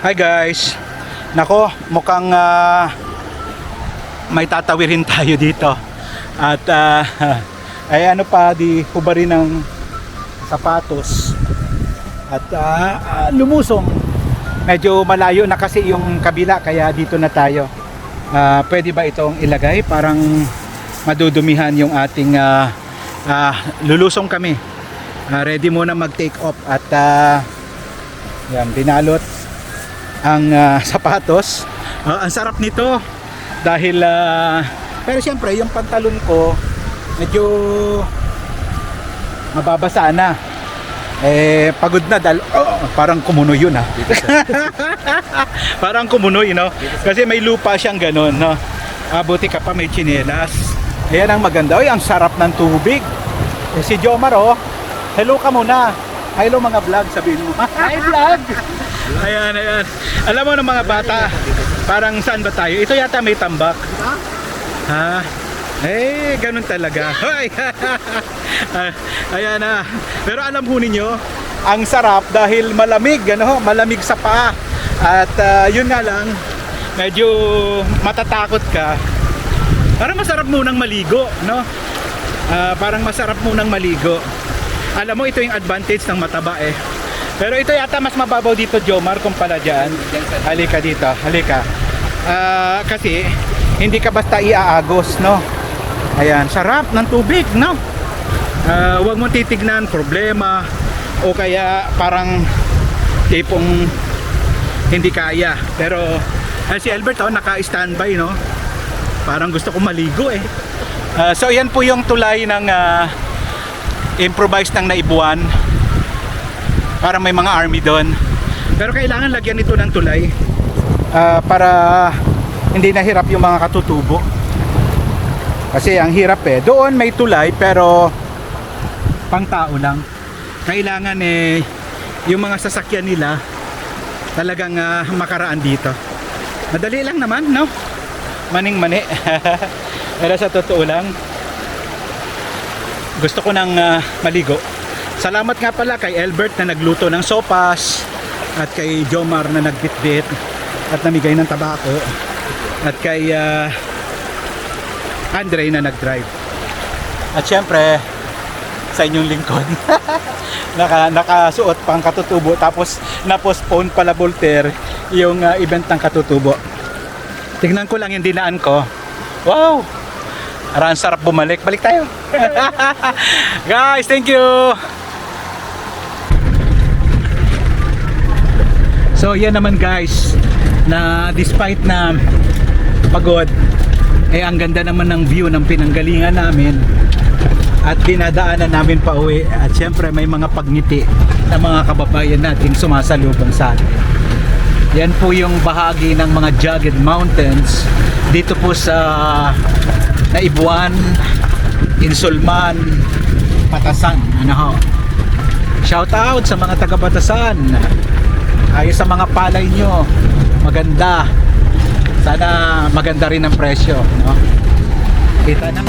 Hi guys. Nako, mukhang ah, may tatawirin tayo dito. At ah, ay ano pa di hubarin ng sapatos. At ah, lumusong. Medyo malayo na kasi yung kabila kaya dito na tayo. Ah, pwede ba itong ilagay? Parang madudumihan yung ating ah, ah, lulusong kami. Ah, ready muna mag-take off at ah, yan, binalot ang ah, sapatos. Ah, ang sarap nito dahil ah, pero siyempre yung pantalon ko medyo mababasa na. Eh pagod na dahil oh, parang kumunoy yun ha. parang kumunoy no. Kasi may lupa siyang ganun no. Ah, buti ka pa may tsinelas. Ayan ang maganda. Oy, ang sarap ng tubig. Eh, si Jomar oh. Hello ka muna. Hello mga vlog sabihin mo. Hi vlog. Ayan, ayan. Alam mo ng mga bata, parang saan ba tayo? Ito yata may tambak. Ha? Eh, ganun talaga. Hoy! Ah, ayan na. Pero alam ho ninyo, ang sarap dahil malamig, ano, malamig sa paa. At ah, yun nga lang, medyo matatakot ka. Parang masarap munang maligo, no? Ah, parang masarap munang maligo. Alam mo, ito yung advantage ng mataba eh. Pero ito yata mas mababaw dito, Jomar, kumpara dyan. Halika dito, halika. Ah, kasi, hindi ka basta iaagos, no? Ayan, sarap ng tubig, no? Ah, huwag mong titignan problema o kaya parang tipong hindi kaya. Pero ah, si Albert oh, naka-standby, no? Parang gusto ko maligo eh. Ah, so yan po yung tulay ng ah, improvised ng naibuan. Parang may mga army doon. Pero kailangan lagyan ito ng tulay ah, para hindi nahirap yung mga katutubo. Kasi ang hirap eh. Doon may tulay pero pang tao lang. Kailangan eh yung mga sasakyan nila talagang ah, makaraan dito. Madali lang naman, no? Maning mani. pero sa totoo lang, gusto ko nang ah, maligo. Salamat nga pala kay Albert na nagluto ng sopas at kay Jomar na nagbitbit at namigay ng tabako at kay ah, Andre na nag-drive. At syempre, sa inyong lingkod. naka nakasuot pang katutubo tapos na-postpone pala Voltaire yung ah, event ng katutubo. Tingnan ko lang yung dinaan ko. Wow! Arang sarap bumalik. Balik tayo. Guys, thank you. So yan naman guys na despite na pagod eh ang ganda naman ng view ng pinanggalingan namin at dinadaanan namin pa uwi at syempre may mga pagniti ng mga kababayan natin sumasalubong sa atin. Yan po yung bahagi ng mga jagged mountains dito po sa Naibuan, Insulman, Patasan. Ano ho? Shout out sa mga taga Patasan. Ayos sa mga palay nyo. Maganda. Sana maganda rin ang presyo. No? Kita na.